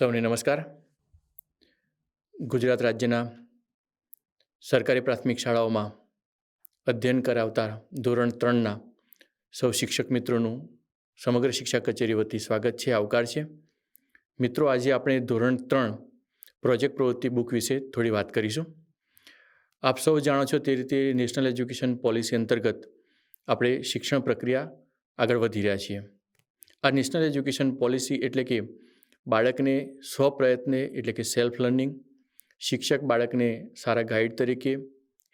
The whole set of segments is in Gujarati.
સૌને નમસ્કાર. ગુજરાત રાજ્યના સરકારી પ્રાથમિક શાળાઓમાં અધ્યયન કરાવતા ધોરણ ત્રણના સૌ શિક્ષક મિત્રોનું સમગ્ર શિક્ષા કચેરી વતી સ્વાગત છે, આવકાર છે. મિત્રો, આજે આપણે ધોરણ ત્રણ પ્રોજેક્ટ પ્રવૃત્તિ બુક વિશે થોડી વાત કરીશું. આપ સૌ જાણો છો તે રીતે નેશનલ એજ્યુકેશન પોલિસી અંતર્ગત આપણે શિક્ષણ પ્રક્રિયા આગળ વધી રહ્યા છીએ. આ નેશનલ એજ્યુકેશન પોલિસી એટલે કે બાળકને સ્વપ્રયત્ને એટલે કે સેલ્ફ લર્નિંગ શિક્ષક બાળકને સારા ગાઈડ તરીકે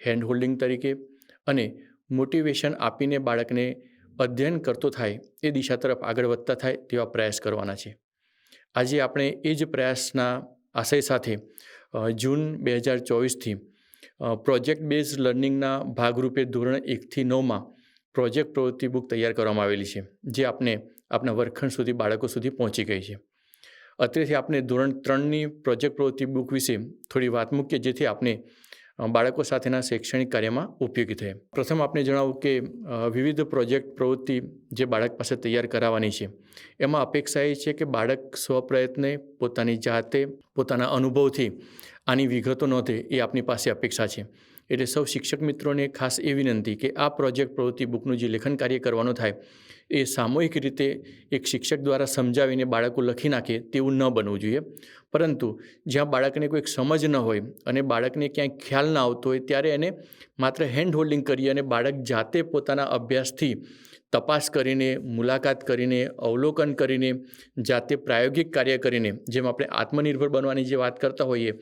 હેન્ડ હોલ્ડિંગ તરીકે અને મોટિવેશન આપીને બાળકને અધ્યયન કરતો થાય એ દિશા તરફ આગળ વધતા થાય તેવા પ્રયાસ કરવાના છે. આજે આપણે એ જ પ્રયાસના આશય સાથે જૂન બે હજાર ચોવીસથી પ્રોજેક્ટ બેઝ લર્નિંગના ભાગરૂપે ધોરણ એકથી નવમાં પ્રોજેક્ટ પ્રવૃત્તિ બુક તૈયાર કરવામાં આવેલી છે, જે આપણે આપણા વર્ગખંડ સુધી, બાળકો સુધી પહોંચી ગઈ છે. અત્યારથી આપણે ધોરણ ત્રણની પ્રોજેક્ટ પ્રવૃત્તિ બુક વિશે થોડી વાત મૂકીએ, જેથી આપણે બાળકો સાથેના શૈક્ષણિક કાર્યમાં ઉપયોગી થાય. પ્રથમ આપણે જણાવું કે વિવિધ પ્રોજેક્ટ પ્રવૃત્તિ જે બાળક પાસે તૈયાર કરાવવાની છે, એમાં અપેક્ષા એ છે કે બાળક સ્વપ્રયત્ને, પોતાની જાતે, પોતાના અનુભવથી આની વિગતો નોંધે એ આપની પાસે અપેક્ષા છે. એટલે સૌ શિક્ષક મિત્રોને ખાસ એ વિનંતી કે આ પ્રોજેક્ટ પ્રવૃત્તિ બુકનું જે લેખન કાર્ય કરવાનું થાય, એ સામૂહિક રીતે એક શિક્ષક દ્વારા સમજાવીને બાળકો લખી નાખે તેવું ન બનવું જોઈએ. પરંતુ જ્યાં બાળકને કોઈક સમજ ન હોય અને બાળકને ક્યાંય ખ્યાલ ના આવતો હોય, ત્યારે એને માત્ર હેન્ડ હોલ્ડિંગ કરી અને બાળક જાતે પોતાના અભ્યાસથી તપાસ કરીને, મુલાકાત કરીને, અવલોકન કરીને, જાતે પ્રાયોગિક કાર્ય કરીને, જેમ આપણે આત્મનિર્ભર બનવાની જે વાત કરતા હોઈએ,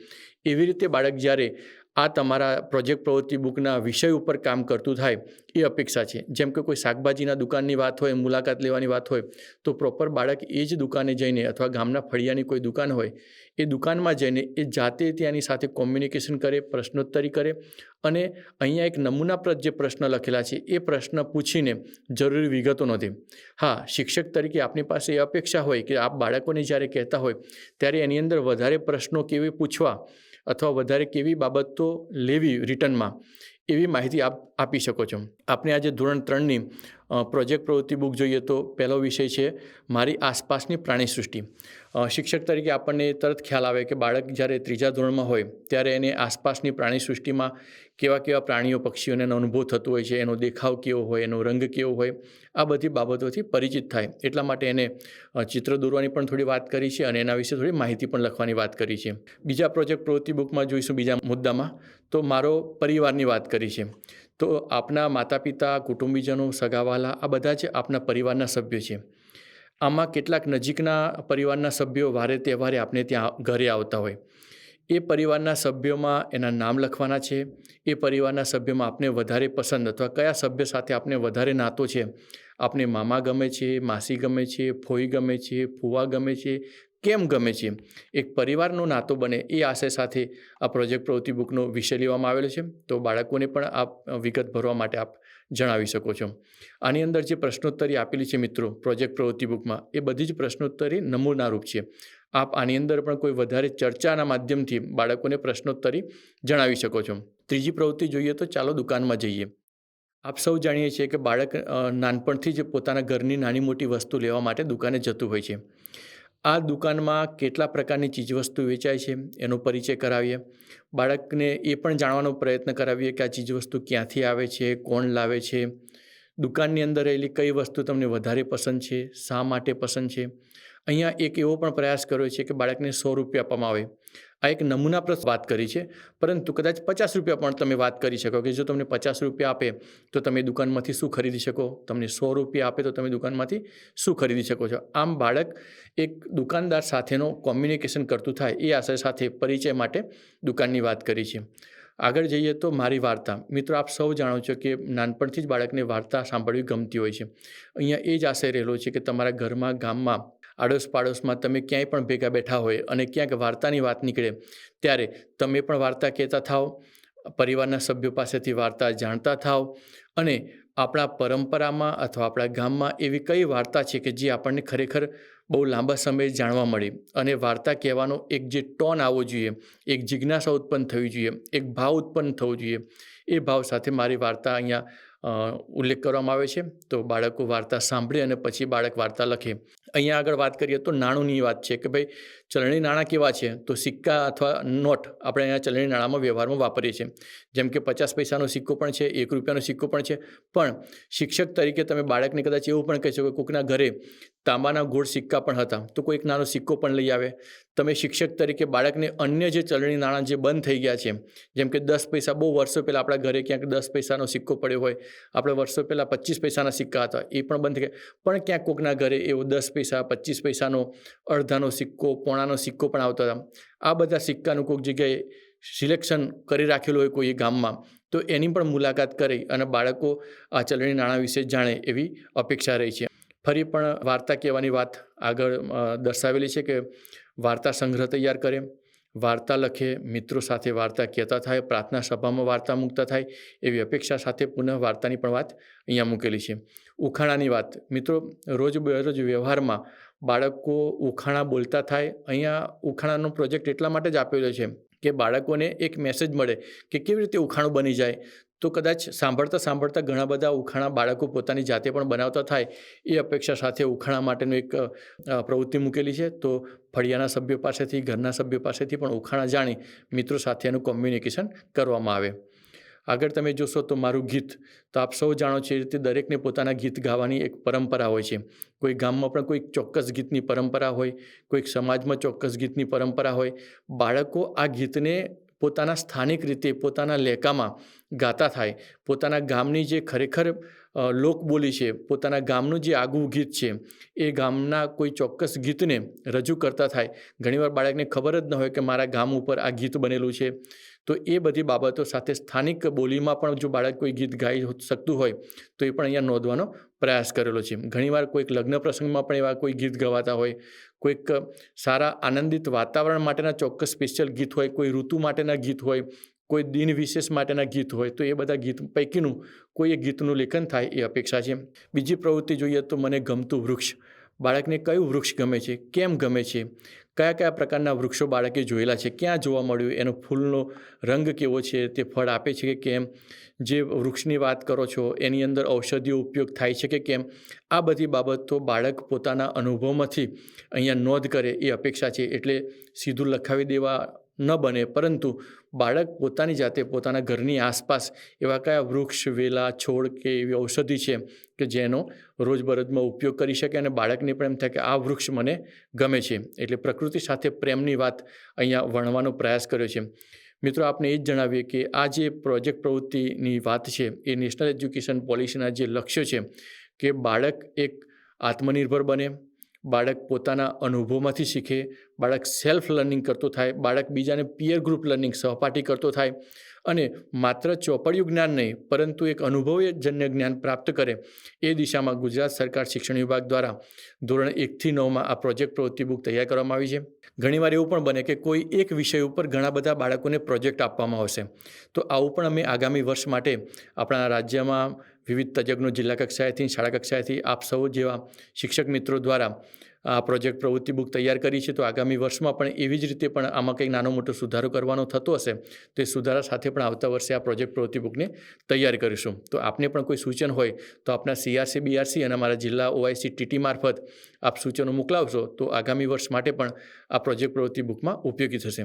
એવી રીતે બાળક જ્યારે આ તમારા પ્રોજેક્ટ પ્રવૃત્તિ બુકના વિષય ઉપર કામ કરતું થાય એ અપેક્ષા છે. જેમ કે કોઈ શાકભાજીના દુકાનની વાત હોય, મુલાકાત લેવાની વાત હોય, તો પ્રોપર બાળક એ જ દુકાને જઈને અથવા ગામના ફળિયાની કોઈ દુકાન હોય, એ દુકાનમાં જઈને એ જાતે ત્યાંની સાથે કોમ્યુનિકેશન કરે, પ્રશ્નોત્તરી કરે અને અહીંયા એક નમૂનાપ્રદ જે પ્રશ્ન લખેલા છે, એ પ્રશ્ન પૂછીને જરૂરી વિગતો નોંધે. હા, શિક્ષક તરીકે આપની પાસે એ અપેક્ષા હોય કે આપ બાળકોને જ્યારે કહેતા હોય, ત્યારે એની અંદર વધારે પ્રશ્નો કેવી પૂછવા અથવા વધારે કેવી બાબતો લેવી રિટર્નમાં, એવી માહિતી આપ, આપી શકો છો. આપણે આજે ધોરણ ત્રણની પ્રોજેક્ટ પ્રવૃત્તિ બુક જોઈએ તો પહેલો વિષય છે, મારી આસપાસની પ્રાણી સૃષ્ટિ. શિક્ષક તરીકે આપણને તરત ખ્યાલ આવે કે બાળક જ્યારે ત્રીજા ધોરણમાં હોય, ત્યારે એને આસપાસની પ્રાણી સૃષ્ટિમાં કેવા કેવા પ્રાણીઓ, પક્ષીઓને એનો અનુભવ થતો હોય છે, એનો દેખાવ કેવો હોય, એનો રંગ કેવો હોય, આ બધી બાબતોથી પરિચિત થાય. એટલા માટે એને ચિત્ર દોરવાની પણ થોડી વાત કરી છે અને એના વિશે થોડી માહિતી પણ લખવાની વાત કરી છે. બીજા પ્રોજેક્ટ પ્રવૃત્તિ બુકમાં જોઈશું બીજા મુદ્દામાં. તો મારો પરિવારની વાત કરી છે. તો આપના માતા પિતા કુટુંબીજનો, સગાવાલા, આ બધા જ આપના પરિવારના સભ્યો છે. આમાં કેટલાક નજીકના પરિવારના સભ્યો વારે તહેવારે આપને ત્યાં ઘરે આવતા હોય. એ પરિવારના સભ્યોમાં એના નામ લખવાના છે. એ પરિવારના સભ્યોમાં આપને વધારે પસંદ અથવા કયા સભ્ય સાથે આપને વધારે નાતો છે? આપને મામા ગમે છે, માસી ગમે છે, ફોઈ ગમે છે, ફુવા ગમે છે, કેમ ગમે છે? એક પરિવારનો નાતો બને એ આશય સાથે આ પ્રોજેક્ટ પ્રવૃત્તિ બુકનો વિષય લેવામાં આવેલો છે. તો બાળકોને પણ આપ વિગત ભરવા માટે આપ જણાવી શકો છો. આની અંદર જે પ્રશ્નોત્તરી આપેલી છે મિત્રો પ્રોજેક્ટ પ્રવૃત્તિ બુકમાં, એ બધી જ પ્રશ્નોત્તરી નમૂનારૂપ છે. આપ આની અંદર પણ કોઈ વધારે ચર્ચાના માધ્યમથી બાળકોને પ્રશ્નોત્તરી જણાવી શકો છો. ત્રીજી પ્રવૃત્તિ જોઈએ તો ચાલો દુકાનમાં જઈએ. આપ સૌ જાણીએ છીએ કે બાળક નાનપણથી જ પોતાના ઘરની નાની મોટી વસ્તુ લેવા માટે દુકાને જતું હોય છે. આ દુકાનમાં કેટલા પ્રકારની ચીજવસ્તુ વેચાય છે એનો પરિચય કરાવીએ. બાળકને એ પણ જાણવાનો પ્રયત્ન કરાવીએ કે આ ચીજવસ્તુ ક્યાંથી આવે છે, કોણ લાવે છે, દુકાનની અંદર રહેલી કઈ વસ્તુ તમને વધારે પસંદ છે, શા માટે પસંદ છે અહીંયા એક એવો પણ પ્રયાસ કર્યો છે કે બાળકને સો રૂપિયા આપવામાં આવે. આ એક નમૂના પ્રસ વાત કરી છે, પરંતુ કદાચ પચાસ રૂપિયા પણ તમે વાત કરી શકો કે જો તમને પચાસ રૂપિયા આપે, તો તમે દુકાનમાંથી શું ખરીદી શકો? તમને સો રૂપિયા આપે તો તમે દુકાનમાંથી શું ખરીદી શકો છો? આમ બાળક એક દુકાનદાર સાથેનો કોમ્યુનિકેશન કરતું થાય એ આશય સાથે પરિચય માટે દુકાનની વાત કરી છે. આગળ જઈએ તો મારી વાર્તા. મિત્રો, આપ સૌ જાણો છો કે નાનપણથી જ બાળકને વાર્તા સાંભળવી ગમતી હોય છે. અહીંયા એ જ આશય રહેલો છે કે તમારા ઘરમાં, ગામમાં આડોશ પાડોશમાં તમે ક્યાંય પણ ભેગા બેઠા હોય અને ક્યાંક વાર્તાની વાત નીકળે, ત્યારે તમે પણ વાર્તા કહેતા થાઓ પરિવારના સભ્યો પાસેથી વાર્તા જાણતા થાઓ અને આપણા પરંપરામાં અથવા આપણા ગામમાં એવી કઈ વાર્તા છે કે જે આપણને ખરેખર બહુ લાંબા સમયે જાણવા મળી? અને વાર્તા કહેવાનો એક જે ટોન આવવો જોઈએ, એક જિજ્ઞાસા ઉત્પન્ન થવી જોઈએ, એક ભાવ ઉત્પન્ન થવો જોઈએ, એ ભાવ સાથે મારી વાર્તા અહીંયા ઉલ્લેખ કરવામાં આવે છે. તો બાળકો વાર્તા સાંભળે અને પછી બાળક વાર્તા લખે. અહીંયા આગળ વાત કરીએ તો નાણુંની વાત છે કે ભાઈ ચલણી નાણાં કેવા છે? તો સિક્કા અથવા નોટ આપણે અહીંયા ચલણી નાણાંમાં વ્યવહારમાં વાપરીએ છીએ. જેમ કે પચાસ પૈસાનો સિક્કો પણ છે, એક રૂપિયાનો સિક્કો પણ છે. પણ શિક્ષક તરીકે તમે બાળકને કદાચ એવું પણ કહી શકો કોઈકના ઘરે તાંબાના ગોળ સિક્કા પણ હતા. તો કોઈક નાનો સિક્કો પણ લઈ આવે. તમે શિક્ષક તરીકે બાળકને અન્ય જે ચલણી નાણાં જે બંધ થઈ ગયા છે, જેમ કે દસ પૈસા બહુ વર્ષો પહેલાં આપણા ઘરે ક્યાંક દસ પૈસાનો સિક્કો પડ્યો હોય, આપણે વર્ષો પહેલાં પચીસ પૈસાના સિક્કા હતા, એ પણ બંધ થઈ ગયા પણ ક્યાંક કોઈકના ઘરે એવો દસ પૈસા પચીસ પૈસાનો, અડધાનો સિક્કો, પોણાનો સિક્કો પણ આવતા હતા. આ બધા સિક્કાનું કોઈક જગ્યાએ સિલેક્શન કરી રાખેલું હોય કોઈ ગામમાં, તો એની પણ મુલાકાત કરી અને બાળકો આ ચલણી નાણાં વિશે જાણે એવી અપેક્ષા રહી છે. ફરી પણ વાર્તા કહેવાની વાત આગળ દર્શાવેલી છે કે વાર્તા સંગ્રહ તૈયાર કરે. વાર્તા લખે, મિત્રો સાથે વાર્તા કહેતા થાય, પ્રાર્થના સભામાં વાર્તા મૂકતા થાય, એવી અપેક્ષા સાથે પુનઃ વાર્તાની પણ વાત અહીંયા મૂકેલી છે. ઉખાણાની વાત. મિત્રો, રોજ બરોજ વ્યવહારમાં બાળકો ઉખાણા બોલતા થાય. અહીંયા ઉખાણાનો પ્રોજેક્ટ એટલા માટે જ આપેલો છે કે બાળકોને એક મેસેજ મળે કે કેવી રીતે ઉખાણું બની જાય. તો કદાચ સાંભળતા સાંભળતા ઘણા બધા ઉખાણા બાળકો પોતાની જાતે પણ બનાવતા થાય એ અપેક્ષા સાથે ઉખાણા માટેનું એક પ્રવૃત્તિ મૂકેલી છે. તો ફળિયાના સભ્યો પાસેથી, ઘરના સભ્યો પાસેથી પણ ઉખાણા જાણી મિત્રો સાથે એનું કોમ્યુનિકેશન કરવામાં આવે. આગળ તમે જોશો તો મારું ગીત, તો આપ સૌ જાણો છો એ રીતે દરેકને પોતાના ગીત ગાવાની એક પરંપરા હોય છે. કોઈ ગામમાં પણ કોઈ ચોક્કસ ગીતની પરંપરા હોય, કોઈક સમાજમાં ચોક્કસ ગીતની પરંપરા હોય. બાળકો આ ગીતને પોતાના સ્થાનિક રીતે, પોતાના લેકામાં ગાતા થાય. પોતાના ગામની જે ખરેખર લોકબોલી છે, પોતાના ગામનું જે આગવું ગીત છે, એ ગામના કોઈ ચોક્કસ ગીતને રજૂ કરતા થાય. ઘણીવાર બાળકને ખબર જ ન હોય કે મારા ગામ ઉપર આ ગીત બનેલું છે. તો એ બધી બાબતો સાથે સ્થાનિક બોલીમાં પણ જો બાળક કોઈ ગીત ગાઈ શકતું હોય, તો એ પણ અહીંયા નોંધવાનો પ્રયાસ કરેલો છે. ઘણીવાર કોઈક લગ્ન પ્રસંગમાં પણ એવા કોઈ ગીત ગવાતા હોય, કોઈક સારા આનંદિત વાતાવરણ માટેના ચોક્કસ સ્પેશિયલ ગીત હોય, કોઈ ઋતુ માટેના ગીત હોય, કોઈ દિન વિશેષ માટેના ગીત હોય, તો એ બધા ગીત પૈકીનું કોઈ ગીતનું લેખન થાય એ અપેક્ષા છે. બીજી પ્રવૃત્તિ જોઈએ તો મને ગમતું વૃક્ષ. બાળકને કયું વૃક્ષ ગમે છે? કેમ ગમે છે? કયા કયા પ્રકારના વૃક્ષો બાળકે જોયેલા છે, ક્યાં જોવા મળ્યું, એનો ફૂલનો રંગ કેવો છે, તે ફળ આપે છે કે કેમ, જે વૃક્ષની વાત કરો છો, એની અંદર ઔષધિઓ ઉપયોગ થાય છે કે કેમ, આ બધી બાબતો બાળક પોતાના અનુભવમાંથી અહીંયા નોંધ કરે એ અપેક્ષા છે, એટલે સીધું લખાવી દેવા ન બને. પરંતુ બાળક પોતાની જાતે પોતાના ઘરની આસપાસ એવા કયા વૃક્ષ, વેલા, છોડ કે એવી ઔષધિ છે કે જેનો રોજબરોજમાં ઉપયોગ કરી શકે અને બાળકને પણ એમ થાય કે આ વૃક્ષ મને ગમે છે? એટલે પ્રકૃતિ સાથે પ્રેમની વાત અહીંયા વર્ણવાનો પ્રયાસ કર્યો છે. મિત્રો, આપને એ જ જણાવીએ કે આ જે પ્રોજેક્ટ પ્રવૃત્તિની વાત છે એ નેશનલ એજ્યુકેશન પોલિસીના જે લક્ષ્ય છે કે બાળક એક આત્મનિર્ભર બને બાળક પોતાના અનુભવમાંથી શીખે, બાળક સેલ્ફ લર્નિંગ કરતો થાય, બાળક બીજાને પિયર ગ્રુપ લર્નિંગ સહપાઠી કરતો થાય અને માત્ર ચોપડિયું જ્ઞાન નહીં, પરંતુ એક અનુભવજન્ય જ્ઞાન પ્રાપ્ત કરે. એ દિશામાં ગુજરાત સરકાર શિક્ષણ વિભાગ દ્વારા ધોરણ એકથી નવમાં આ પ્રોજેક્ટ પ્રવૃત્તિ બુક તૈયાર કરવામાં આવી છે. ઘણીવાર એવું પણ બને કે કોઈ એક વિષય ઉપર ઘણા બધા બાળકોને પ્રોજેક્ટ આપવામાં આવશે. તો આવું પણ અમે આગામી વર્ષ માટે આપણા રાજ્યમાં વિવિધ તજજ્ઞો જિલ્લા કક્ષાએથી, શાળા કક્ષાએથી, આપ સૌ જેવા શિક્ષક મિત્રો દ્વારા આ પ્રોજેક્ટ પ્રવૃત્તિ બુક તૈયાર કરી છે. તો આગામી વર્ષમાં પણ એવી જ રીતે પણ આમાં કંઈક નાનો મોટો સુધારો કરવાનો થતો હશે, તો એ સુધારા સાથે પણ આવતા વર્ષે આ પ્રોજેક્ટ પ્રવૃત્તિ બુકને તૈયાર કરીશું. તો આપને પણ કોઈ સૂચન હોય તો આપના સીઆરસી, બીઆરસી અને અમારા જિલ્લા ઓઆઈસી ટીટી મારફત આપ સૂચનો મોકલાવશો, તો આગામી વર્ષ માટે પણ આ પ્રોજેક્ટ પ્રવૃત્તિ બુકમાં ઉપયોગી થશે.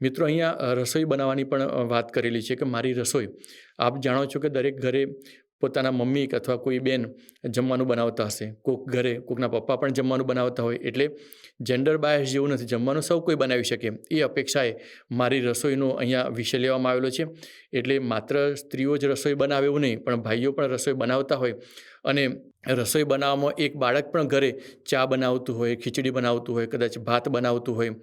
મિત્રો, અહીંયા રસોઈ બનાવવાની પણ વાત કરેલી છે કે મારી રસોઈ. આપ જાણો છો કે દરેક ઘરે પોતાના મમ્મી કે અથવા કોઈ બેન જમવાનું બનાવતા હશે. કોઈક ઘરે, કોકના પપ્પા પણ જમવાનું બનાવતા હોય એટલે જેન્ડર બાયસ જેવું નથી. જમવાનું સૌ કોઈ બનાવી શકે. એ અપેક્ષાએ મારી રસોઈનો અહીંયા વિષય લેવામાં આવેલો છે. એટલે માત્ર સ્ત્રીઓ જ રસોઈ બનાવે એવું નહીં, પણ ભાઈઓ પણ રસોઈ બનાવતા હોય. અને રસોઈ બનાવવામાં એક બાળક પણ ઘરે ચા બનાવતું હોય, ખીચડી બનાવતું હોય, કદાચ ભાત બનાવતું હોય,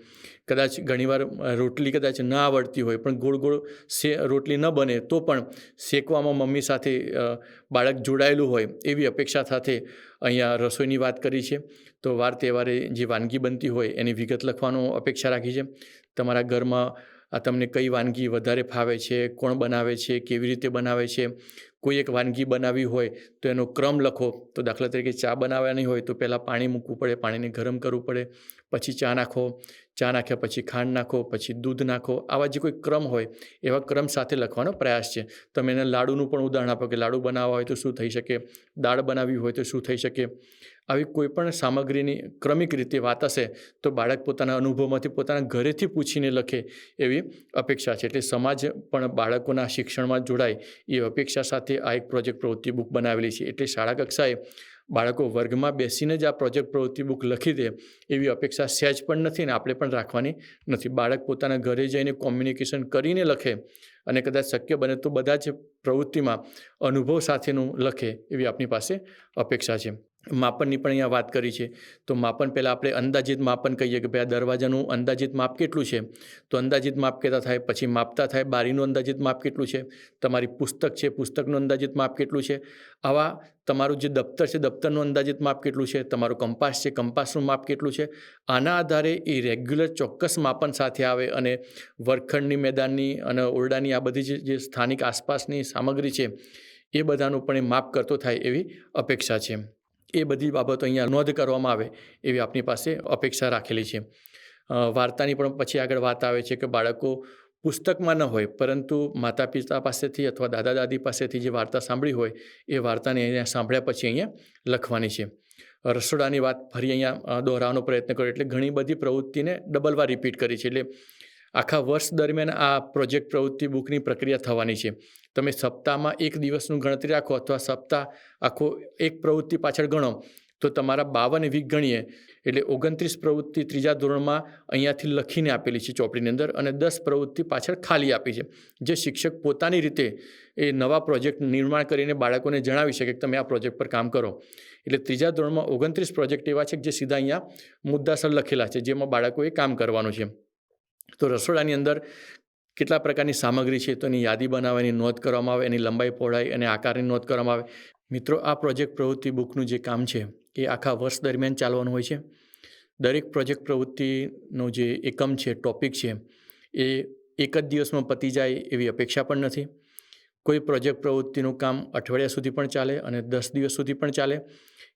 કદાચ ઘણીવાર રોટલી કદાચ ન આવડતી હોય, પણ ગોળ ગોળ સે રોટલી ન બને તો પણ શેકવામાં મમ્મી સાથે બાળક જોડાયેલું હોય એવી અપેક્ષા સાથે અહીંયા રસોઈની વાત કરી છે. તો વાર તહેવારે જે વાનગી બનતી હોય એની વિગત લખવાનો અપેક્ષા રાખી છે. તમારા ઘરમાં આ તમને કઈ વાનગી વધારે ફાવે છે, કોણ બનાવે છે, કેવી રીતે બનાવે છે, કોઈ એક વાનગી બનાવી હોય તો એનો ક્રમ લખો. તો દાખલા તરીકે ચા બનાવવાની હોય તો પહેલાં પાણી મૂકવું પડે, પાણીને ગરમ કરવું પડે, પછી ચા નાખો, ચા નાખ્યા પછી ખાંડ નાખો, પછી દૂધ નાખો, આવા જે કોઈ ક્રમ હોય એવા ક્રમ સાથે લખવાનો પ્રયાસ છે. તમે એને લાડુનું પણ ઉદાહરણ આપો કે લાડુ બનાવવા હોય તો શું થઈ શકે, દાળ બનાવવી હોય તો શું થઈ શકે આવી કોઈ પણ સામગ્રીની ક્રમિક રીતે વાત હશે, તો બાળક પોતાના અનુભવમાંથી પોતાના ઘરેથી પૂછીને લખે એવી અપેક્ષા છે. એટલે સમાજ પણ બાળકોના શિક્ષણમાં જોડાય એ અપેક્ષા સાથે આ એક પ્રોજેક્ટ પ્રવૃત્તિ બુક બનાવેલી છે. એટલે શાળા કક્ષાએ બાળકો વર્ગમાં બેસીને જ આ પ્રોજેક્ટ પ્રવૃત્તિ બુક લખી દે એવી અપેક્ષા સહેજ પણ નથી ને આપણે પણ રાખવાની નથી. બાળક પોતાના ઘરે જઈને કોમ્યુનિકેશન કરીને લખે અને કદાચ શક્ય બને તો બધા જ પ્રવૃત્તિમાં અનુભવ સાથેનું લખે એવી આપણી પાસે અપેક્ષા છે. માપનની પણ અહીંયા વાત કરી છે. તો માપન પહેલાં આપણે અંદાજિત માપન કહીએ કે ભાઈ આ દરવાજાનું અંદાજિત માપ કેટલું છે? તો અંદાજિત માપ કેટલા થાય, પછી માપતા થાય બારીનું અંદાજિત માપ કેટલું છે? તમારી પુસ્તક છે, પુસ્તકનું અંદાજિત માપ કેટલું છે? આવા તમારું જે દફતર છે, દફતરનું અંદાજિત માપ કેટલું છે? તમારું કંપાસ છે, કંપાસનું માપ કેટલું છે? આના આધારે એ રેગ્યુલર ચોક્કસ માપન સાથે આવે અને વર્ગખંડની મેદાનની અને ઓરડાની આ બધી જે સ્થાનિક આસપાસની સામગ્રી છે, એ બધાનું પણ એ માપ કરતો થાય એવી અપેક્ષા છે. એ બધી બાબતો અહીંયા નોંધ કરવામાં આવે એવી આપની પાસે અપેક્ષા રાખેલી છે. વાર્તાની પણ પછી આગળ વાત આવે છે કે બાળકો પુસ્તકમાં ન હોય, પરંતુ માતા પિતા પાસેથી અથવા દાદા દાદી પાસેથી જે વાર્તા સાંભળી હોય, એ વાર્તાને અહીંયા સાંભળ્યા પછી અહીંયા લખવાની છે. રસોડાની વાત ફરી અહીંયા દોહરાવાનો પ્રયત્ન કર્યો, એટલે ઘણી બધી પ્રવૃત્તિને ડબલ વાર રિપીટ કરી છે. એટલે આખા વર્ષ દરમિયાન આ પ્રોજેક્ટ પ્રવૃત્તિ બુકની પ્રક્રિયા થવાની છે. તમે સપ્તાહમાં એક દિવસનું ગણતરી રાખો અથવા સપ્તાહ આખો એક પ્રવૃત્તિ પાછળ ગણો, તો તમારા બાવન વીક ગણીએ. એટલે ઓગણત્રીસ પ્રવૃત્તિ ત્રીજા ધોરણમાં અહીંયાથી લખીને આપેલી છે ચોપડીની અંદર અને દસ પ્રવૃત્તિ પાછળ ખાલી આપી છે. જે શિક્ષક પોતાની રીતે એ નવા પ્રોજેક્ટ નિર્માણ કરીને બાળકોને જણાવી શકે કે તમે આ પ્રોજેક્ટ પર કામ કરો. એટલે ત્રીજા ધોરણમાં ઓગણત્રીસ પ્રોજેક્ટ એવા છે કે જે સીધા અહીંયા મુદ્દાસર લખેલા છે, જેમાં બાળકોએ કામ કરવાનું છે. તો રસોડાની અંદર કેટલા પ્રકારની સામગ્રી છે, તો એની યાદી બનાવવાની નોંધ કરવામાં આવે, એની લંબાઈ પહોળાઈ અને આકારની નોંધ કરવામાં આવે. મિત્રો, આ પ્રોજેક્ટ પ્રવૃત્તિ બુકનું જે કામ છે, એ આખા વર્ષ દરમિયાન ચાલવાનું હોય છે. દરેક પ્રોજેક્ટ પ્રવૃત્તિનો જે એકમ છે, ટોપિક છે, એ એક જ દિવસમાં પતી જાય એવી અપેક્ષા પણ નથી. કોઈ પ્રોજેક્ટ પ્રવૃત્તિનું કામ અઠવાડિયા સુધી પણ ચાલે અને દસ દિવસ સુધી પણ ચાલે.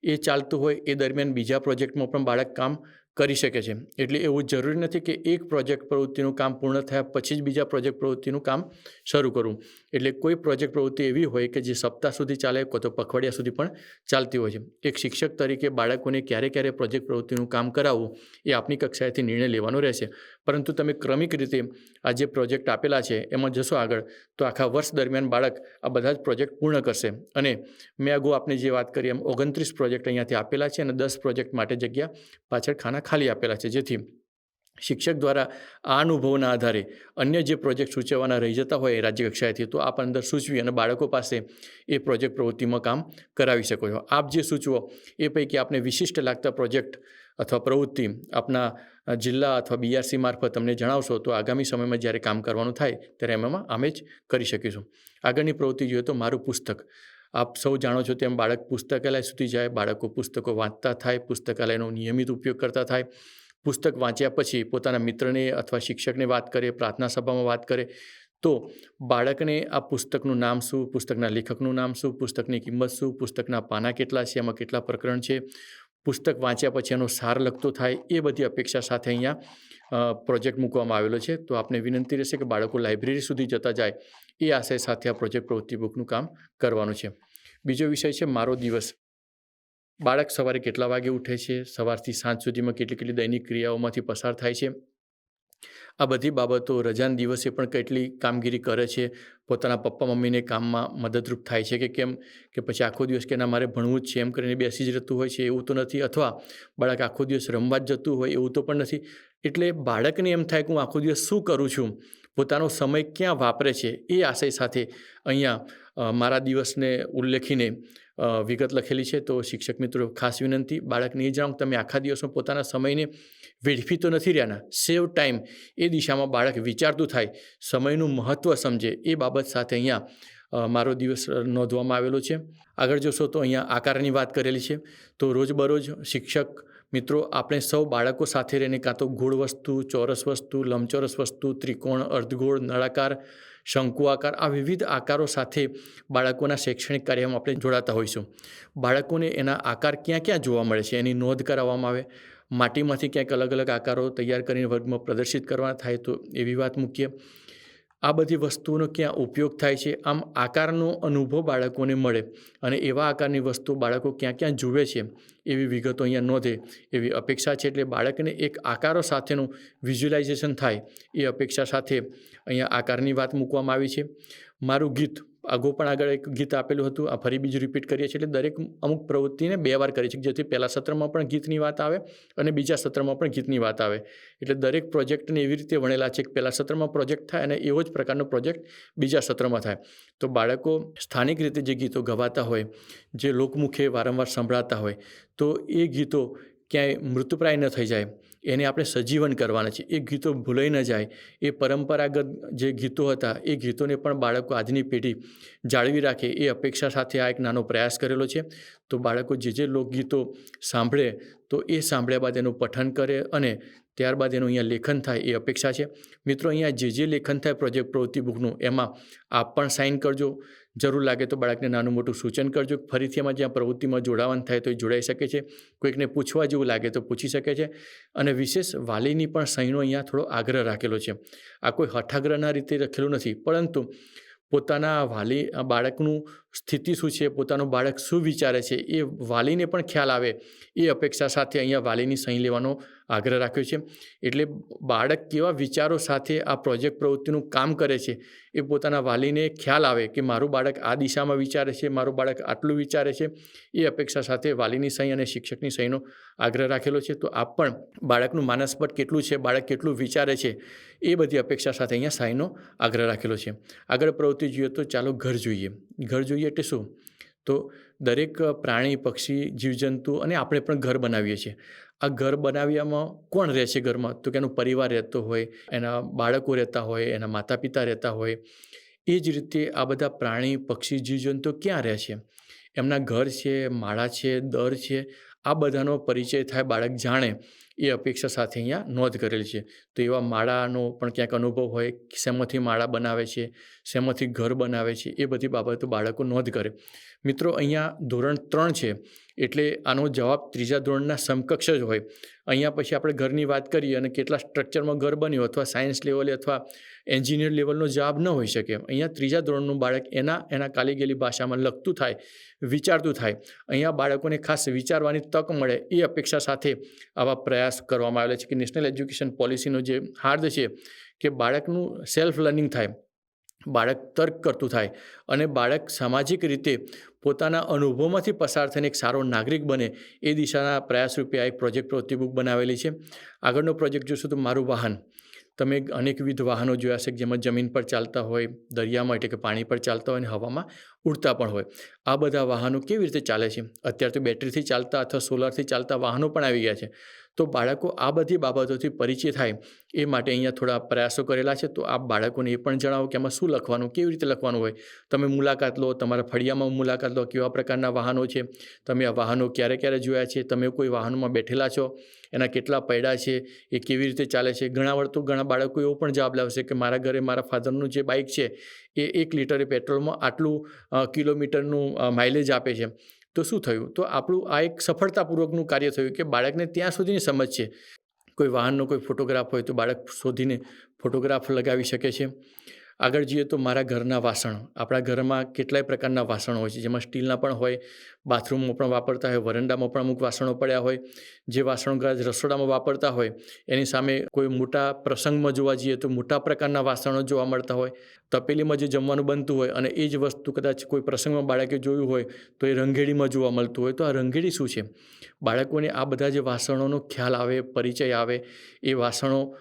એ ચાલતું હોય એ દરમિયાન બીજા પ્રોજેક્ટમાં પણ બાળક કામ કરી શકે છે. એટલે એવું જરૂરી નથી કે એક પ્રોજેક્ટ પ્રવૃત્તિનું કામ પૂર્ણ થયા પછી જ બીજા પ્રોજેક્ટ પ્રવૃત્તિનું કામ શરૂ કરવું એટલે કોઈ પ્રોજેક્ટ પ્રવૃત્તિ એવી હોય કે જે સપ્તાહ સુધી ચાલે કાં તો પખવાડિયા સુધી પણ ચાલતી હોય છે. એક શિક્ષક તરીકે બાળકોને ક્યારે ક્યારે પ્રોજેક્ટ પ્રવૃત્તિનું કામ કરાવવું એ આપની કક્ષાએથી નિર્ણય લેવાનો રહેશે. પરંતુ તમે ક્રમિક રીતે આ જે પ્રોજેક્ટ આપેલા છે એમાં જશો આગળ, તો આખા વર્ષ દરમિયાન બાળક આ બધા જ પ્રોજેક્ટ પૂર્ણ કરશે. અને મેં અગાઉ આપને જે વાત કરી એમ ઓગણત્રીસ પ્રોજેક્ટ અહીંયાથી આપેલા છે અને દસ પ્રોજેક્ટ માટે જગ્યા પાછળ ખાના ખાલી આપેલા છે. જેથી શિક્ષક દ્વારા આ અનુભવના આધારે અન્ય જે પ્રોજેક્ટ સૂચવવાના રહી જતા હોય રાજ્ય કક્ષાએથી, તો આપ અંદર સૂચવી અને બાળકો પાસે એ પ્રોજેક્ટ પ્રવૃત્તિમાં કામ કરાવી શકો છો. આપ જે સૂચવો એ પૈકી આપને વિશિષ્ટ લાગતા પ્રોજેક્ટ અથવા પ્રવૃત્તિ આપના જિલ્લા અથવા બીઆરસી મારફત તમને જણાવશો, તો આગામી સમયમાં જ્યારે કામ કરવાનું થાય, ત્યારે એમાં અમે જ કરી શકીશું. આગળની પ્રવૃત્તિ જોઈએ તો મારું પુસ્તક. આપ સૌ જાણો છો તેમ બાળક પુસ્તકાલય સુધી જાય, બાળકો પુસ્તકો વાંચતા થાય, પુસ્તકાલયનો નિયમિત ઉપયોગ કરતા થાય. પુસ્તક વાંચ્યા પછી પોતાના મિત્રને અથવા શિક્ષકને વાત કરે, પ્રાર્થના સભામાં વાત કરે. તો બાળકને આ પુસ્તકનું નામ શું, પુસ્તકના લેખકનું નામ શું, પુસ્તકની કિંમત શું, પુસ્તકના પાના કેટલા છે, એમાં કેટલા પ્રકરણ છે? પુસ્તક વાંચ્યા પછી એનો સાર લખતો થાય, એ બધી અપેક્ષા સાથે અહીંયા પ્રોજેક્ટ મૂકવામાં આવેલો છે. તો આપને વિનંતી રહેશે કે બાળકો લાઇબ્રેરી સુધી જતા જાય. એ આશય સાથે આ પ્રોજેક્ટ પ્રવૃત્તિ બુકનું કામ કરવાનું છે. બીજો વિષય છે મારો દિવસ. બાળક સવારે કેટલા વાગે ઉઠે છે? સવારથી સાંજ સુધીમાં કેટલી કેટલી દૈનિક ક્રિયાઓમાંથી પસાર થાય છે? આ બધી બાબતો રજાના દિવસે પણ કેટલી કામગીરી કરે છે? પોતાના પપ્પા મમ્મીને કામમાં મદદરૂપ થાય છે કે કેમ? કે પછી આખો દિવસ કે ના, મારે ભણવું જ છે, એમ કરીને બેસી જ રહેતું હોય છે એવું તો નથી? અથવા બાળક આખો દિવસ રમવા જ જતું હોય એવું તો પણ નથી? એટલે બાળકને એમ થાય કે હું આખો દિવસ શું કરું છું? પોતાનો સમય ક્યાં વાપરે છે એ આશય સાથે અહીંયા મારા દિવસને ઉલ્લેખીને વિગત લખેલી છે. તો શિક્ષક મિત્રો, ખાસ વિનંતી, બાળકને એ જણાવો તમે આખા દિવસમાં પોતાના સમયને વેડફી તો નથી રહ્યાના સેવ ટાઈમ એ દિશામાં બાળક વિચારતું થાય, સમયનું મહત્ત્વ સમજે એ બાબત સાથે અહીંયા મારો દિવસ નોંધવામાં આવેલો છે. આગળ જોશો તો અહીંયા આકારની વાત કરેલી છે. તો રોજબરોજ શિક્ષક મિત્રો, આપણે સૌ બાળકો સાથે રહીને કાં તો ગોળ વસ્તુ, ચોરસ વસ્તુ, લંબચોરસ વસ્તુ, ત્રિકોણ, અર્ધગોળ, નળાકાર, શંકુ આકાર, આ વિવિધ આકારો સાથે બાળકોના શૈક્ષણિક કાર્યમાં આપણે જોડાતા હોઈશું. બાળકોને એના આકાર ક્યાં ક્યાં જોવા મળે છે એની નોંધ કરાવવામાં આવે. માટીમાંથી ક્યાંક અલગ અલગ આકારો તૈયાર કરીને વર્ગમાં પ્રદર્શિત કરવા થાય તો એવી વાત મૂકીએ. આ બધી વસ્તુઓનો ક્યાં ઉપયોગ થાય છે? આમ આકારનો અનુભવ બાળકોને મળે અને એવા આકારની વસ્તુ બાળકો ક્યાં ક્યાં જુએ છે એવી વિગતો અહીંયા નોંધે એવી અપેક્ષા છે એટલે બાળકને એક આકારો સાથેનું વિઝ્યુલાઇઝેશન થાય એ અપેક્ષા સાથે અહીંયા આકારની વાત મૂકવામાં આવી છે. મારું ગીત અગાઉ પણ આગળ એક ગીત આપેલું હતું, આ ફરી બીજું રિપીટ કરીએ છીએ. એટલે દરેક અમુક પ્રવૃત્તિને બે વાર કરીએ છે. જેથી પહેલા સત્રમાં પણ ગીતની વાત આવે અને બીજા સત્રમાં પણ ગીતની વાત આવે. એટલે દરેક પ્રોજેક્ટને એવી રીતે વણેલા છે કે પહેલાં સત્રમાં પ્રોજેક્ટ થાય અને એવો જ પ્રકારનો પ્રોજેક્ટ બીજા સત્રમાં થાય. તો બાળકો સ્થાનિક રીતે જે ગીતો ગવાતા હોય, જે લોકમુખે વારંવાર સંભળાતા હોય, તો એ ગીતો ક્યાંય મૃતપ્રાય ન થઈ જાય. એને આપણે સજીવન કરવાના છે એ ગીતો ભૂલાઈ ન જાય. એ પરંપરાગત જે ગીતો હતા, એ ગીતોને પણ બાળકો આજની પેઢી જાળવી રાખે. એ અપેક્ષા સાથે આ એક નાનો પ્રયાસ કરેલો છે. તો બાળકો જે જે લોકગીતો સાંભળે, તો એ સાંભળ્યા બાદ એનું પઠન કરે અને ત્યારબાદ એનું અહીંયા લેખન થાય એ અપેક્ષા છે. મિત્રો, અહીંયા જે જે લેખન થાય પ્રોજેક્ટ પ્રવૃત્તિ બુકનું એમાં આપ પણ સાઇન કરજો. જરૂર લાગે તો બાળકને નાનું મોટું સૂચન કરજો. ફરીથી એમાં જ્યાં પ્રવૃત્તિમાં જોડાવાનું થાય તો એ જોડાઈ શકે છે. કોઈકને પૂછવા જેવું લાગે તો પૂછી શકે છે. અને વિશેષ વાલીની પણ સહીનો અહીંયા થોડો આગ્રહ રાખેલો છે. આ કોઈ હઠાગ્રહના રીતે રખેલું નથી. પરંતુ પોતાના વાલી, બાળકનું સ્થિતિ શું છે, પોતાનું બાળક શું વિચારે છે, એ વાલીને પણ ખ્યાલ આવે. એ અપેક્ષા સાથે અહીંયા વાલીની સહી લેવાનો આગ્રહ રાખ્યો છે. એટલે બાળક કેવા વિચારો સાથે આ પ્રોજેક્ટ પ્રવૃત્તિનું કામ કરે છે, એ પોતાના વાલીને ખ્યાલ આવે કે મારું બાળક આ દિશામાં વિચારે છે, મારું બાળક આટલું વિચારે છે, એ અપેક્ષા સાથે વાલીની સહી અને શિક્ષકની સહીનો આગ્રહ રાખેલો છે. તો આ પણ બાળકનું માનસપટ કેટલું છે, બાળક કેટલું વિચારે છે, એ બધી અપેક્ષા સાથે અહીંયા સહીનો આગ્રહ રાખેલો છે. આગળ પ્રવૃત્તિ જોઈએ તો ચાલો ઘર જોઈએ. ઘર જોઈએ એટલે શું? તો દરેક પ્રાણી, પક્ષી, જીવજંતુ અને આપણે પણ ઘર બનાવીએ છીએ. આ ઘર બનાવ્યામાં કોણ રહે છે ઘરમાં? તો કે એનો પરિવાર રહેતો હોય, એના બાળકો રહેતા હોય, એના માતા પિતા રહેતા હોય. એ જ રીતે આ બધા પ્રાણી, પક્ષી, જીવજંતુ ક્યાં રહે છે? એમના ઘર છે, માળા છે, દર છે. આ બધાનો પરિચય થાય બાળક જાણે. એ અપેક્ષા સાથે અહીંયા નોંધ કરેલી છે. તો એવા માળાનો પણ ક્યાંક અનુભવ હોય શેમાંથી માળા બનાવે છે, શેમાંથી ઘર બનાવે છે, એ બધી બાબતો બાળકો નોંધ કરે. મિત્રો, અહીંયા ધોરણ ત્રણ છે, એટલે આનો જવાબ ત્રીજા ધોરણના સમકક્ષ જ હોય. અહીંયા પછી આપણે ઘરની વાત કરીએ અને કેટલા સ્ટ્રક્ચરમાં ઘર બન્યું અથવા સાયન્સ લેવલે અથવા એન્જિનિયર લેવલનો જવાબ ન હોઈ શકે. અહીંયા ત્રીજા ધોરણનું બાળક એના એના કાલી ગયેલી ભાષામાં લખતું થાય, વિચારતું થાય. અહીંયા બાળકોને ખાસ વિચારવાની તક મળે એ અપેક્ષા સાથે આવા પ્રયાસ કરવામાં આવેલા છે કે નેશનલ એજ્યુકેશન પોલિસીનો જે હાર્દ છે કે બાળકનું સેલ્ફ લર્નિંગ થાય, બાળક તર્ક કરતું થાય અને બાળક સામાજિક રીતે પોતાના અનુભવમાંથી પસાર થઈને એક સારો નાગરિક બને એ દિશાના પ્રયાસ રૂપે આ એક પ્રોજેક્ટ પ્રવૃત્તિ બનાવેલી છે. આગળનો પ્રોજેક્ટ જોશું તો મારું વાહન. તમે અનેકવિધ વાહનો જોયા છે જેમાં જમીન પર ચાલતા હોય, દરિયામાં એટલે કે પાણી પર ચાલતા હોય અને હવામાં ઉડતા પણ હોય. આ બધા વાહનો કેવી રીતે ચાલે છે? અત્યારે તો બેટરીથી ચાલતા અથવા સોલારથી ચાલતા વાહનો પણ આવી ગયા છે. તો બાળકો આ બધી બાબતોથી પરિચય થાય એ માટે અહીંયા થોડા પ્રયાસો કરેલા છે. તો આપ બાળકોને એ પણ જણાવો કે આમાં શું લખવાનું, કેવી રીતે લખવાનું હોય? તમે મુલાકાત લો, તમારા ફળિયામાં મુલાકાત લો, કેવા પ્રકારના વાહનો છે? તમે આ વાહનો ક્યારે ક્યારે જોયા છે? તમે કોઈ વાહનોમાં બેઠેલા છો? એના કેટલા પૈડા છે? એ કેવી રીતે ચાલે છે? ઘણા વાર ઘણા બાળકો એવો પણ જવાબ લાવશે કે મારા ઘરે મારા ફાધરનું જે બાઇક છે, એ એક લીટરે પેટ્રોલમાં આટલું કિલોમીટરનું માઇલેજ આપે છે. તો શું થયું? તો આપણું આ એક સફળતાપૂર્વકનું કાર્ય થયું કે બાળકને ત્યાં સુધીની સમજ છે. કોઈ વાહનનો કોઈ ફોટોગ્રાફ હોય તો બાળક શોધીને ફોટોગ્રાફ લગાવી શકે છે. આગળ જઈએ તો મારા ઘરના વાસણ. આપણા ઘરમાં કેટલાય પ્રકારના વાસણો હોય છે. જેમાં સ્ટીલના પણ હોય, બાથરૂમમાં પણ વાપરતા હોય, વરંડામાં પણ અમુક વાસણો પડ્યા હોય. જે વાસણો કદાચ રસોડામાં વાપરતા હોય, એની સામે કોઈ મોટા પ્રસંગમાં જોવા જઈએ તો મોટા પ્રકારના વાસણો જોવા મળતા હોય. તપેલીમાં જે જમવાનું બનતું હોય અને એ જ વસ્તુ કદાચ કોઈ પ્રસંગમાં બાળકે જોયું હોય, તો એ રંગેડીમાં જોવા મળતું હોય. તો આ રંગેડી શું છે? બાળકોને આ બધા જે વાસણોનો ખ્યાલ આવે, પરિચય આવે, એ વાસણો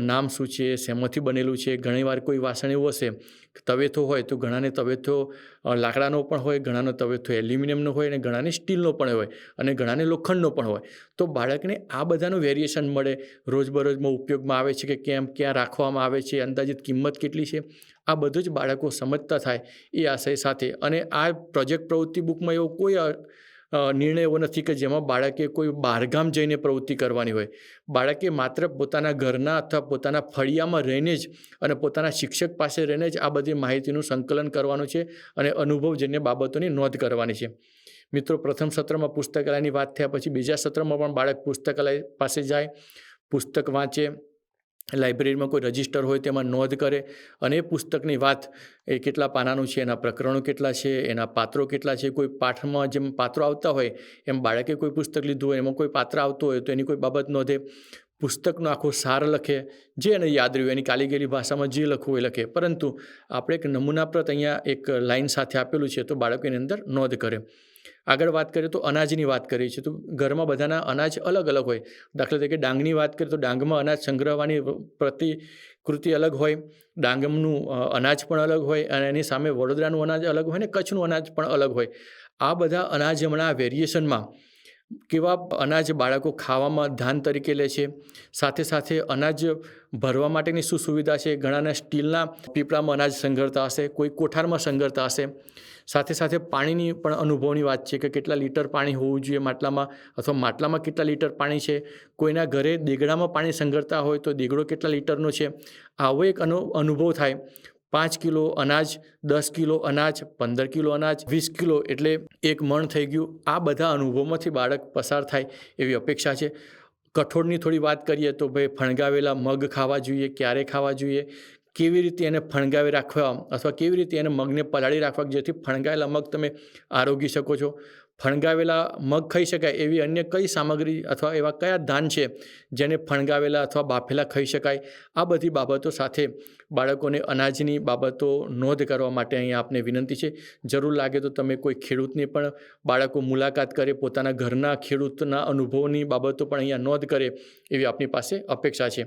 નામ શું છે, શેમાંથી બનેલું છે, ઘણીવાર કોઈ વાસણ એવું હશે તવેથો હોય તો ઘણાને તવેથો લાકડાનો પણ હોય, ઘણાનો તવેથો એલ્યુમિનિયમનો હોય અને ઘણાને સ્ટીલનો પણ હોય અને ઘણાને લોખંડનો પણ હોય. તો બાળકને આ બધાનું વેરિએશન મળે. રોજબરોજમાં ઉપયોગમાં આવે છે કે કેમ, ક્યાં રાખવામાં આવે છે, અંદાજિત કિંમત કેટલી છે, આ બધું જ બાળકો સમજતા થાય એ આશય સાથે. અને આ પ્રોજેક્ટ પ્રવૃત્તિ બુકમાં એવો કોઈ નિર્ણય એવો નથી કે જેમાં બાળકે કોઈ બહારગામ જઈને પ્રવૃત્તિ કરવાની હોય. બાળકે માત્ર પોતાના ઘરના અથવા પોતાના ફળિયામાં રહીને જ અને પોતાના શિક્ષક પાસે રહીને જ આ બધી માહિતીનું સંકલન કરવાનું છે અને અનુભવજન્ય બાબતોની નોંધ કરવાની છે. મિત્રો, પ્રથમ સત્રમાં પુસ્તકાલયની વાત થયા પછી બીજા સત્રમાં પણ બાળક પુસ્તકાલય પાસે જાય, પુસ્તક વાંચે લાઇબ્રેરીમાં કોઈ રજિસ્ટર હોય તેમાં નોંધ કરે અને એ પુસ્તકની વાત એ કેટલા પાનાનું છે, એના પ્રકરણો કેટલા છે, એના પાત્રો કેટલા છે, કોઈ પાઠમાં જેમ પાત્રો આવતા હોય, એમ બાળકે કોઈ પુસ્તક લીધું હોય, એમાં કોઈ પાત્ર આવતું હોય તો એની કોઈ બાબત નોંધે. પુસ્તકનો આખો સાર લખે, જે એને યાદ રહ્યું, એની કાલી ગયેલી ભાષામાં જે લખવું એ લખે. પરંતુ આપણે એક નમૂનાપ્રત અહીંયા એક લાઈન સાથે આપેલું છે તો બાળકો એની અંદર નોંધ કરે. આગળ વાત કરીએ તો અનાજની વાત કરીએ છીએ. તો ઘરમાં બધાના અનાજ અલગ અલગ હોય. દાખલા તરીકે ડાંગની વાત કરીએ તો ડાંગમાં અનાજ સંગ્રહવાની પ્રતિકૃતિ અલગ હોય. ડાંગમનું અનાજ પણ અલગ હોય અને એની સામે વડોદરાનું અનાજ અલગ હોય ને કચ્છનું અનાજ પણ અલગ હોય. આ બધા અનાજ હમણાં વેરિએશનમાં કેવા અનાજ બાળકો ખાવામાં ધાન તરીકે લે છે. સાથે સાથે અનાજ ભરવા માટેની શું સુવિધા છે? ઘણાને સ્ટીલના પીપળામાં અનાજ સંઘરતા હશે, કોઈ કોઠારમાં સંઘરતા હશે. સાથે સાથે પાણીની પણ અનુભવની વાત છે કે કેટલા લીટર પાણી હોવું જોઈએ માટલામાં અથવા માટલામાં કેટલા લીટર પાણી છે? કોઈના ઘરે દેગડામાં પાણી સંઘરતા હોય તો દેગડો કેટલા લીટરનો છે? આવો એક અનુ અનુભવ થાય. પાંચ કિલો અનાજ, દસ કિલો અનાજ, પંદર કિલો અનાજ, વીસ કિલો એટલે એક મણ થઈ ગયું. આ બધા અનુભવોમાંથી બાળક પસાર થાય એવી અપેક્ષા છે. કઠોળની થોડી વાત કરીએ તો ભાઈ ફણગાવેલા મગ ખાવા જોઈએ, ક્યારે ખાવા જોઈએ? કેવી રીતે એને ફણગાવી રાખવા અથવા કેવી રીતે એને મગને પલાળી રાખવા જેથી ફણગાયેલા મગ તમે આરોગી શકો છો? ફણગાવેલા મગ ખાઈ શકાય એવી અન્ય કઈ સામગ્રી અથવા એવા કયા ધાન છે જેને ફણગાવેલા અથવા બાફેલા ખાઈ શકાય? આ બધી બાબતો સાથે બાળકોને અનાજની બાબતો નોંધ કરવા માટે અહીંયા આપને વિનંતી છે. જરૂર લાગે તો તમે કોઈ ખેડૂતની પણ બાળકો મુલાકાત કરે, પોતાના ઘરના ખેડૂતના અનુભવની બાબતો પણ અહીંયા નોંધ કરે એવી આપની પાસે અપેક્ષા છે.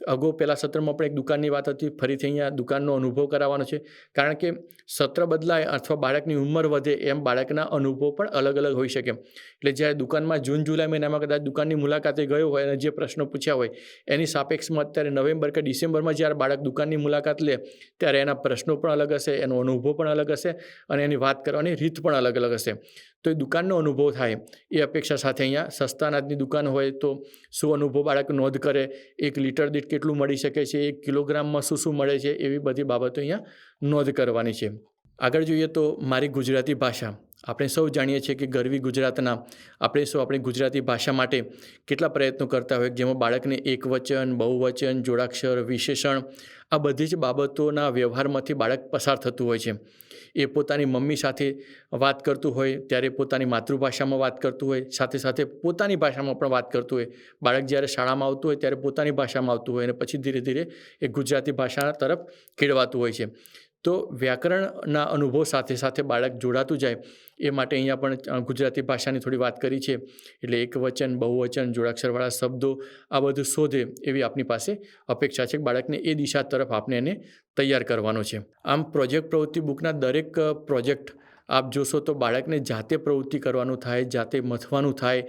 અગાઉ પહેલાં સત્રમાં પણ એક દુકાનની વાત હતી, ફરીથી અહીંયા દુકાનનો અનુભવ કરાવવાનો છે. કારણ કે સત્ર બદલાય અથવા બાળકની ઉંમર વધે એમ બાળકના અનુભવ પણ અલગ અલગ હોઈ શકે. એટલે જ્યારે દુકાનમાં જૂન, જુલાઈ મહિનામાં કદાચ દુકાનની મુલાકાતે ગયો હોય અને જે પ્રશ્નો પૂછ્યા હોય, એની સાપેક્ષમાં અત્યારે નવેમ્બર કે ડિસેમ્બરમાં જ્યારે બાળક દુકાનની મુલાકાત લે, ત્યારે એના પ્રશ્નો પણ અલગ હશે, એનો અનુભવ પણ અલગ હશે અને એની વાત કરવાની રીત પણ અલગ અલગ હશે. તો એ દુકાનનો અનુભવ થાય. એ અપેક્ષા સાથે અહીંયા સસ્તા અનાજની દુકાન હોય તો શું અનુભવ બાળક નોંધ કરે? એક લીટર દીઠ કેટલું મળી શકે છે? એક કિલોગ્રામમાં શું શું મળે છે? એવી બધી બાબતો અહીંયા નોંધ કરવાની છે. આગળ જોઈએ તો મારી ગુજરાતી ભાષા. આપણે સૌ જાણીએ છીએ કે ગરવી ગુજરાતના આપણે સૌ આપણી ગુજરાતી ભાષા માટે કેટલા પ્રયત્નો કરતા હોય, જેમાં બાળકને એકવચન, બહુવચન, જોડાક્ષર, વિશેષણ આ બધી જ બાબતોના વ્યવહારમાંથી બાળક પસાર થતું હોય છે. એ પોતાની મમ્મી સાથે વાત કરતું હોય, ત્યારે પોતાની માતૃભાષામાં વાત કરતું હોય, સાથે સાથે પોતાની ભાષામાં પણ વાત કરતું હોય. બાળક જ્યારે શાળામાં આવતું હોય, ત્યારે પોતાની ભાષામાં આવતું હોય અને પછી ધીરે ધીરે એ ગુજરાતી ભાષા તરફ કેળવાતું હોય છે. તો વ્યાકરણના અનુભવ સાથે સાથે બાળક જોડાતું જાય, એ માટે અહીંયા પણ ગુજરાતી ભાષાની થોડી વાત કરી છે. એટલે એક વચન બહુવચન, જોડાક્ષરવાળા શબ્દો, આ બધું શોધે એવી આપની પાસે અપેક્ષા છે બાળકને એ દિશા તરફ આપણે એને તૈયાર કરવાનો છે. આમ પ્રોજેક્ટ પ્રવૃત્તિ બુકના દરેક પ્રોજેક્ટ આપ જોશો તો બાળકને જાતે પ્રવૃત્તિ કરવાનું થાય, જાતે મથવાનું થાય,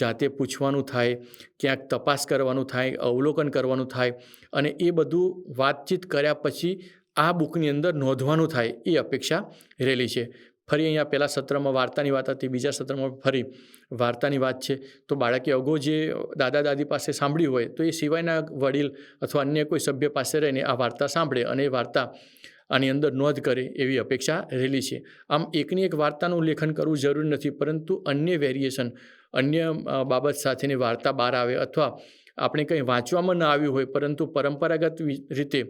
જાતે પૂછવાનું થાય, ક્યાંક તપાસ કરવાનું થાય, અવલોકન કરવાનું થાય અને એ બધું વાતચીત કર્યા પછી આ બુકની અંદર નોંધવાનું થાય એ અપેક્ષા રહેલી છે. ફરી અહીંયા પહેલાં સત્રમાં વાર્તાની વાત હતી, બીજા સત્રમાં ફરી વાર્તાની વાત છે. તો બાળકે અગો જે દાદા દાદી પાસે સાંભળ્યું હોય તો એ સિવાયના વડીલ અથવા અન્ય કોઈ સભ્ય પાસે રહીને આ વાર્તા સાંભળે અને એ વાર્તા આની અંદર નોંધ કરે એવી અપેક્ષા રહેલી છે. આમ એકની એક વાર્તાનું લેખન કરવું જરૂરી નથી, પરંતુ અન્ય વેરિએશન અન્ય બાબત સાથેની વાર્તા બહાર આવે અથવા આપણે કંઈ વાંચવામાં ન આવ્યું હોય પરંતુ પરંપરાગત રીતે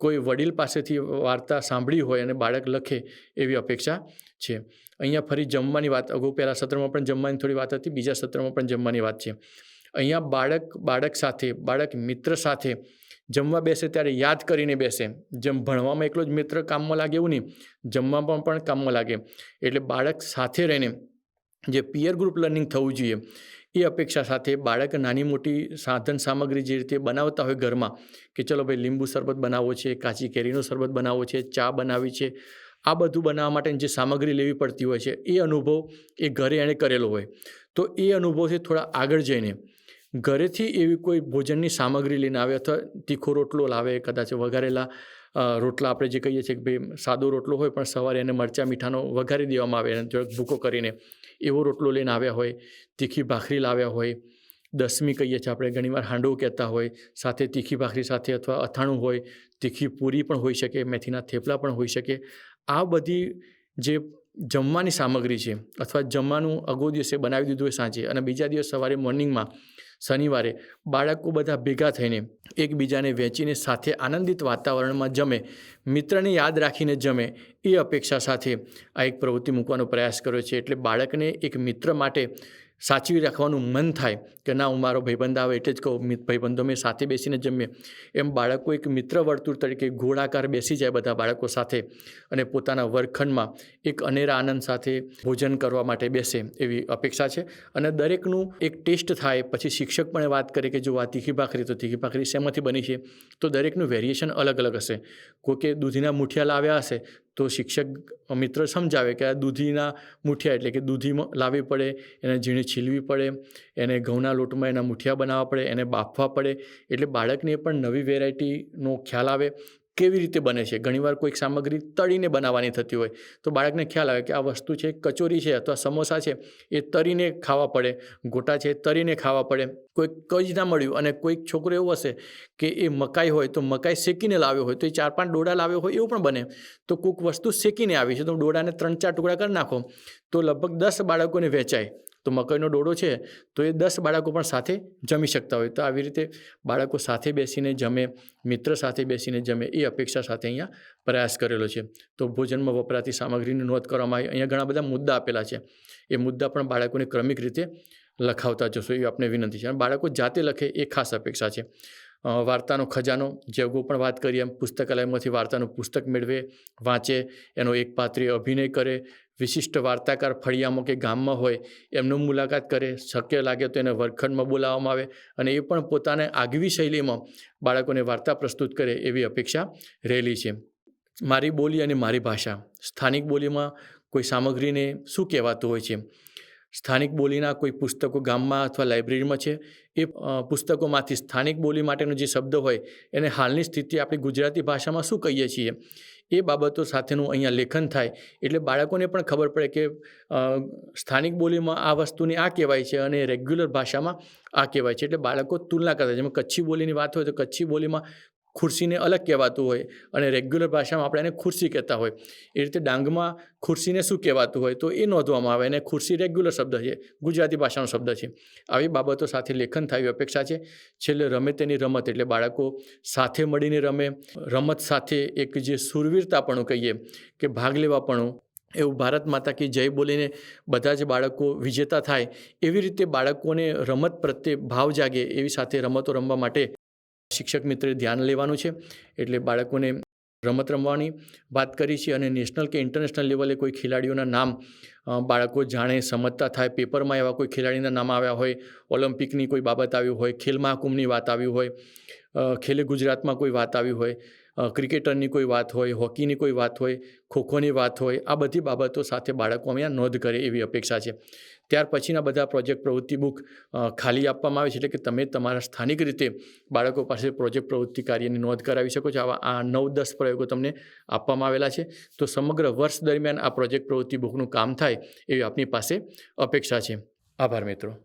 કોઈ વડીલ પાસેથી વાર્તા સાંભળી હોય અને બાળક લખે એવી અપેક્ષા છે. અહીંયા ફરી જમવાની વાત, અગાઉ પહેલાં સત્રમાં પણ જમવાની થોડી વાત હતી, બીજા સત્રમાં પણ જમવાની વાત છે. અહીંયા બાળક બાળક સાથે, બાળક મિત્ર સાથે જમવા બેસે ત્યારે યાદ કરીને બેસે. જેમ ભણવામાં એકલો જ મિત્ર કામમાં લાગે એવું નહીં, જમવામાં પણ કામમાં લાગે. એટલે બાળક સાથે રહીને જે પિયર ગ્રુપ લર્નિંગ થવું જોઈએ એ અપેક્ષા સાથે બાળક નાની મોટી સાધન સામગ્રી જે રીતે બનાવતા હોય ઘરમાં, કે ચલો ભાઈ લીંબુ શરબત બનાવવો છે, કાચી કેરીનો શરબત બનાવવો છે, ચા બનાવી છે, આ બધું બનાવવા માટે જે સામગ્રી લેવી પડતી હોય છે, એ અનુભવ એ ઘરે એણે કરેલો હોય. તો એ અનુભવથી થોડા આગળ જઈને, ઘરેથી એવી કોઈ ભોજનની સામગ્રી લઈને આવે અથવા તીખો રોટલો લાવે, કદાચ વઘારેલા રોટલા આપણે જે કહીએ છીએ કે ભાઈ સાદો રોટલો હોય પણ સવારે એને મરચાં, મીઠાનો વઘારી દેવામાં આવે એને થોડોક ભૂકો કરીને એવો રોટલો લઈને આવ્યા હોય, તીખી ભાખરી લાવ્યા હોય, દસમી કહીએ છીએ આપણે ઘણીવાર હાંડવો કહેતા હોય, સાથે તીખી ભાખરી સાથે અથવા અથાણું હોય, તીખી પૂરી પણ હોઈ શકે, મેથીના થેપલા પણ હોઈ શકે. આ બધી જે જમવાની સામગ્રી છે અથવા જમવાનું અગો દિવસે બનાવી દીધું હોય સાંજે અને બીજા દિવસ સવારે મોર્નિંગમાં શનિવારે બાળકો બધા ભેગા થઈને એકબીજાને વહેંચીને સાથે આનંદિત વાતાવરણમાં જમે, મિત્રને યાદ રાખીને જમે, એ અપેક્ષા સાથે આ એક પ્રવૃત્તિ મૂકવાનો પ્રયાસ કર્યો છે. એટલે બાળકને એક મિત્ર માટે સાચવી રાખવાનું મન થાય કે ના, હું મારો ભાઈબંધ આવે એટલે જ કહું ભાઈબંધો મેં સાથે બેસીને જમીએ. એમ બાળકો એક મિત્ર વર્તુળ તરીકે ગોળાકાર બેસી જાય બધા બાળકો સાથે અને પોતાના વર્ગખંડમાં એક અનેરા આનંદ સાથે ભોજન કરવા માટે બેસે એવી અપેક્ષા છે. અને દરેકનું એક ટેસ્ટ થાય, પછી શિક્ષક પણ વાત કરે કે જો આ તીખી ભાખરી તો તીખી ભાખરી શેમાંથી બની છે? તો દરેકનું વેરિએશન અલગ અલગ હશે. કોઈકે દૂધીના મુઠિયા લાવ્યા હશે તો શિક્ષક મિત્ર સમજાવે કે આ દૂધીના મુઠિયા એટલે કે દૂધીમાં લાવવી પડે, એને ઝીણી છીલવી પડે, એને ઘઉંના લોટમાં એના મુઠિયા બનાવવા પડે, એને બાફવા પડે. એટલે બાળકને પણ નવી વેરાયટીનો ખ્યાલ આવે. કેવી રીતે બને છે? ઘણીવાર કોઈક સામગ્રી તળીને બનાવવાની થતી હોય. તો બાળકને ખ્યાલ આવે કે આ વસ્તુ છે કચોરી છે અથવા સમોસા છે, એ તરીને ખાવા પડે. ગોટા છે તરીને ખાવા પડે. કોઈક કઈ જ ના મળ્યું અને કોઈક છોકરો એવો હશે કે એ મકાઈ હોય તો મકાઈ શેકીને લાવ્યો હોય. તો એ ચાર પાંચ ડોડા લાવ્યો હોય એવું પણ બને. તો કોઈક વસ્તુ શેકીને આવી છે તો ડોડાને ત્રણ ચાર ટુકડા કરી નાખો. તો લગભગ દસ બાળકોને વેચાય. તો મકાઈનો ડોડો છે, તો એ દસ બાળકો પણ સાથે જમી શકતા હોય. તો આવી રીતે બાળકો સાથે બેસીને જમે, મિત્ર સાથે બેસીને જમે, એ અપેક્ષા સાથે અહીંયા પ્રયાસ કરેલો છે. તો ભોજનમાં વપરાતી સામગ્રીની નોંધ કરવામાં આવી. અહીંયા ઘણા બધા મુદ્દા આપેલા છે. એ મુદ્દા પણ બાળકોને ક્રમિક રીતે લખાવતા જશો એ આપણે વિનંતી છે. અને બાળકો જાતે લખે એ ખાસ અપેક્ષા છે. વાર્તાનો ખજાનો, જે અગાઉ પણ વાત કરી એમ, પુસ્તકાલયમાંથી વાર્તાનું પુસ્તક મેળવે, વાંચે, એનો એક પાત્રીય અભિનય કરે, વિશિષ્ટ વાર્તાકાર ફળિયામાં કે ગામમાં હોય, એમનો મુલાકાત કરે, શક્ય લાગે તો એને વર્ગખંડમાં બોલાવવામાં આવે અને એ પણ પોતાને આગવી શૈલીમાં બાળકોને વાર્તા પ્રસ્તુત કરે એવી અપેક્ષા રહેલી છે. મારી બોલી અને મારી ભાષા, સ્થાનિક બોલીમાં કોઈ સામગ્રીને શું કહેવાતું હોય છે? સ્થાનિક બોલીના કોઈ પુસ્તકો ગામમાં અથવા લાઇબ્રેરીમાં છે, એ પુસ્તકોમાંથી સ્થાનિક બોલી માટેનો જે શબ્દ હોય, એને હાલની સ્થિતિ આપણી ગુજરાતી ભાષામાં શું કહીએ છીએ, એ બાબતો સાથેનું અહીંયા લેખન થાય, એટલે બાળકોને પણ ખબર પડે કે સ્થાનિક બોલીમાં આ વસ્તુને આ કહેવાય છે અને રેગ્યુલર ભાષામાં આ કહેવાય છે, એટલે બાળકો તુલના કરતા, જેમાં કચ્છી બોલીની વાત હોય તો કચ્છી બોલીમાં ખુરશીને અલગ કહેવાતું હોય અને રેગ્યુલર ભાષામાં આપણે એને ખુરશી કહેતા હોય. એ રીતે ડાંગમાં ખુરશીને શું કહેવાતું હોય તો એ નોંધવામાં આવે અને ખુરશી રેગ્યુલર શબ્દ છે, ગુજરાતી ભાષાનો શબ્દ છે. આવી બાબતો સાથે લેખન થાય અપેક્ષા છે. છેલ્લે રમે તેની રમત એટલે બાળકો સાથે મળીને રમે. રમત સાથે એક જે સુરવીરતાપણું કહીએ કે ભાગ લેવાપણું એવું ભારત માતા કી જય બોલીને બધા જ બાળકો વિજેતા થાય. એવી રીતે બાળકોને રમત પ્રત્યે ભાવ જાગે એવી સાથે રમતો રમવા માટે શિક્ષક મિત્રે ધ્યાન લેવાનું છે. એટલે બાળકોને રમત રમવાની વાત કરી છે અને નેશનલ કે ઇન્ટરનેશનલ લેવલે કોઈ ખેલાડીઓના નામ બાળકો જાણે સમજતા થાય. પેપરમાં એવા કોઈ ખેલાડીના નામ આવ્યા હોય, ઓલિમ્પિકની કોઈ બાબત આવી હોય, ખેલ મહાકુંભની વાત આવી હોય ખેલે ગુજરાતમાં કોઈ વાત આવી હોય ક્રિકેટરની કોઈ વાત હોય, હોકીની કોઈ વાત હોય, ખોખોની વાત હોય, આ બધી બાબતો સાથે બાળકો અહીંયા નોંધ કરે એવી અપેક્ષા છે. ત્યાર પછીના બધા પ્રોજેક્ટ પ્રવૃત્તિ બુક ખાલી આપવામાં આવે છે એટલે કે તમે તમારા સ્થાનિક રીતે બાળકો પાસે પ્રોજેક્ટ પ્રવૃત્તિ કાર્યની નોંધ કરાવી શકો છો. આવા આ નવ દસ પ્રયોગો તમને આપવામાં આવેલા છે. તો સમગ્ર વર્ષ દરમિયાન આ પ્રોજેક્ટ પ્રવૃત્તિ બુકનું કામ થાય એવી આપની પાસે અપેક્ષા છે. આભાર મિત્રો.